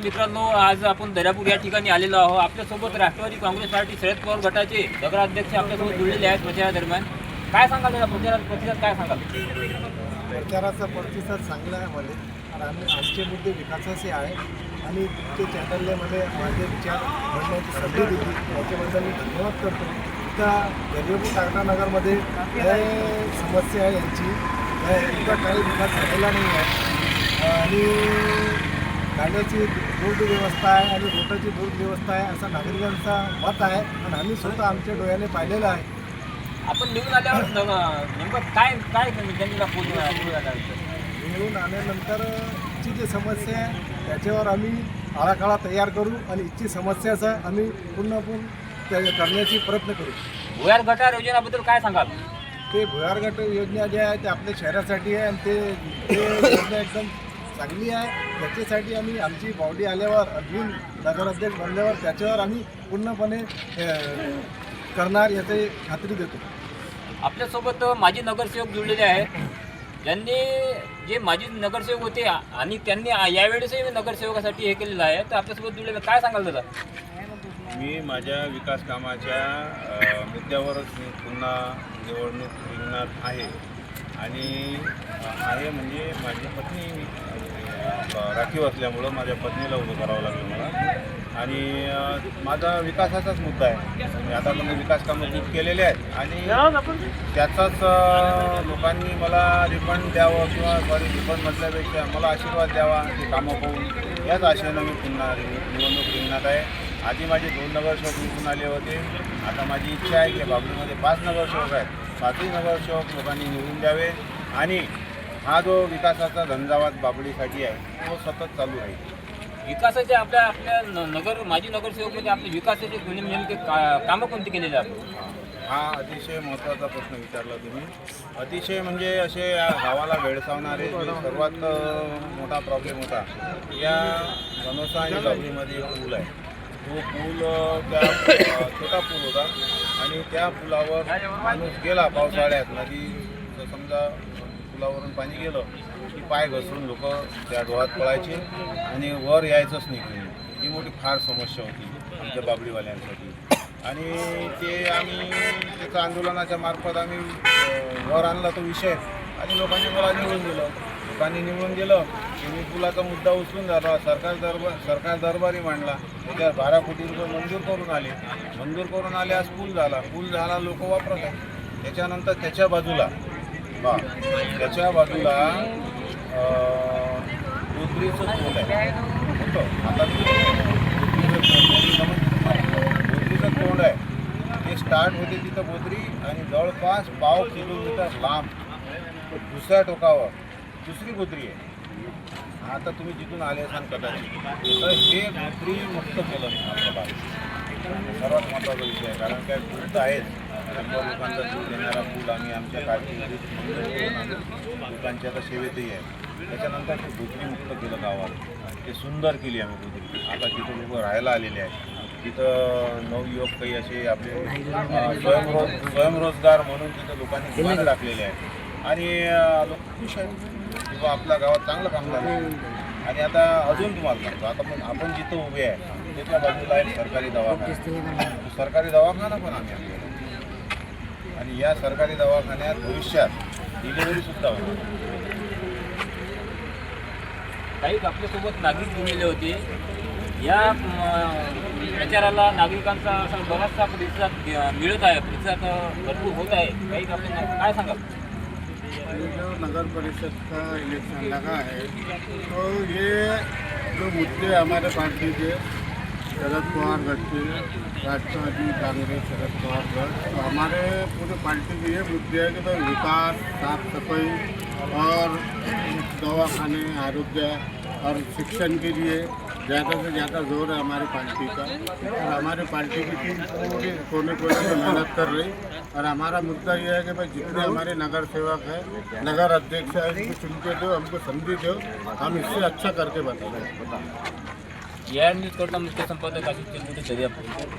मित्रांनो आज आपण दर्यापूर या ठिकाणी आलेलो आहोत. आपल्यासोबत राष्ट्रवादी काँग्रेस पार्टी शरद पवार गटाचे नगराध्यक्ष आपल्यासोबत जुळलेले आहेत प्रचारादरम्यान काय सांगाल त्याला? प्रचारात प्रतिसाद काय सांगाल? प्रचाराचा प्रतिसाद चांगला आहे मला आणि आम्ही आमचे मुद्दे विकासाचे आहे आणि ते चॅनलने मला माझे विचार म्हणण्याची संधी दिली. याच्याबद्दल मी धन्यवाद करतो. त्या दर्यापूर टाटानगरमध्ये काय समस्या आहे यांची. लय इतका काही विकास झालेला नाही आहे. आणि गाण्याची दूध व्यवस्था आहे आणि रोटाची दूध व्यवस्था आहे असा नागरिकांचा मत आहे. आणि आम्ही स्वतः आमच्या डोळ्याने पाहिलेलं आहे. आपण निवडून आल्यावर नेमकं काय काय जनतेला पूर्ण निवडून आल्यानंतर ची जी समस्या आहे त्याच्यावर आम्ही आराखडा तयार करू आणि इथची समस्याचा आम्ही पूर्णपूर्ण त्या करण्याची प्रयत्न करू. भुयार गटार योजनेबद्दल काय सांगाल? ते भुयार गट योजना जे आहे ते आपल्या शहरासाठी आहे आणि ते ते योजना एकदम चांगली आहे. त्याच्यासाठी आम्ही आमची बावडी आल्यावर अजून नगराध्यक्ष बनल्यावर त्याच्यावर आम्ही पूर्णपणे करणार याची खात्री देतो. आपल्यासोबत माजी नगरसेवक जुळलेले आहेत. ज्यांनी जे माजी नगरसेवक होते आणि त्यांनी यावेळेसही नगरसेवकासाठी हे केलेलं आहे. तर आपल्यासोबत जुळलेलं काय सांगाल दादा? मी माझ्या विकास कामाच्या मुद्द्यावरच मी पुन्हा निवडणूक रिंगणार आहे. आणि आहे म्हणजे माझी पत्नी राखीव असल्यामुळं माझ्या पत्नीला उभं करावं लागलं मला. आणि माझा विकासाचाच मुद्दा आहे. मी आतापर्यंत विकास कामं खूप केलेले आहेत. आणि त्याचाच लोकांनी मला रिफंड द्यावं किंवा सॉरी रिफंड म्हटल्यापेक्षा मला आशीर्वाद द्यावा ते कामं पाहून याच आशेनं मी पुन्हा निवडणूक रिंगणात आहे. आधी माझे दोन नगरसेवक निवडून आले होते. आता माझी इच्छा आहे की बाबरीमध्ये पाच नगरसेवक आहेत. पाचही नगरसेवक लोकांनी निवडून द्यावे. आणि हा जो विकासाचा झंझावात बाबळीसाठी आहे तो सतत चालू राहील. विकासाचे आपल्या आपल्या न- नगर माजी नगरसेवकमध्ये आपले विकासाचे कोणी नेमके का कामं कोणती केलेली आहेत? हा अतिशय महत्त्वाचा प्रश्न विचारला तुम्ही. अतिशय म्हणजे असे या गावाला भेडसावणारे जे सर्वात अ, मोठा प्रॉब्लेम होता या मनोसा आणि बाबरीमध्ये एक पूल आहे. तो पूल अ, त्या अ, छोटा पूल होता आणि त्या पुलावर माणूस गेला पावसाळ्यात नदी समजा पुलावरून पाणी गेलं की पाय घसरून लोक त्या डोळ्यात पळायचे आणि वर यायचंच नाही कोणी. ही मोठी फार समस्या होती आमच्या बाबडीवाल्यांसाठी. आणि ते आम्ही त्याच्या आंदोलनाच्या मार्फत आम्ही वर आणला तो विषय आणि लोकांनी मला निवडून दिलं. लोकांनी निवडून दिलं. की मी पुलाचा मुद्दा उचलून झाला सरकार दरबार सरकार दरबारी मांडला. त्याच्यावर बारा कोटी रुपये मंजूर करून आले. मंजूर करून आले आज पूल झाला. पूल झाला लोक वापरत आहे त्याच्यानंतर त्याच्या बाजूला हां. त्याच्या बाजूला अ, गोदरीचं तोंड आहे. आता बोदरीचं तोंड आहे. ते स्टार्ट होते तिथं बोदरी आणि जवळपास पाव किलोमीटर लांब. दुसऱ्या टोकावर. दुसरी बोदरी आहे. आता तुम्ही जिथून आले असाल कदाचित. तर हे बोदरी मुक्त केलं आपलं भारत सर्वात महत्त्वाचा विषय आहे. कारण काय गोष्ट आहेत. शंभर लोकांचा जीव देणारा पूल आम्ही आमच्या काळजी लोकांच्या आता सेवेतही आहे. त्याच्यानंतर ते बोदरी केलं गावाला ते सुंदर केली आम्ही बोदरी आता तिथं लोक राहायला आलेले आहेत तिथं नवयुवक काही असे आपले स्वयंरोज स्वयंरोजगार म्हणून तिथं लोकांनी दुकानं टाकलेले आहेत. आणि लोक खुश आहेत. किंवा आपल्या गावात चांगलं काम झालं. आणि आता अजून तुम्हाला सांगतो आता पण आपण जिथं उभे आहे त्याच्या बाजूला आहे सरकारी दवाखाना सरकारी दवाखाना पण आम्ही आपल्याला आणि या सरकारी दवाखान्यात भविष्यात डिलिव्हरी सुद्धा होईल काही आपल्यासोबत नागरिक जुळलेले होते. या प्रचाराला नागरिकांचा असा बराचसा प्रतिसाद मिळत आहे प्रतिसाद भरपूर होत आहे. काही आपल्याला काय सांगाल? जो नगर परिषद का इलेक्शन लगा है तो ये जो मुद्दे हमारे पार्टी के शरद पवार गढ़ के राष्ट्रवादी कांग्रेस शरद पवार गढ़ तो हमारे पूरे पार्टी के ये मुद्दे हैं कि भाई विकास साफ सफाई और दवाखाने आरोग्य और शिक्षण के लिए ज़्यादा से ज़्यादा जोर है हमारी पार्टी का। और हमारी पार्टी की टीम पूरी कोने कोने में मेहनत कर रही। और हमारा मुद्दा यह है कि भाई जितने हमारे नगर सेवक हैं नगर अध्यक्ष है उनको चुन के दो हमको समझी दो हम इससे अच्छा करके बताएंगे ఏడు తోట ముఖ్య సంపద కలిసి తిరుగుతూ చదివాము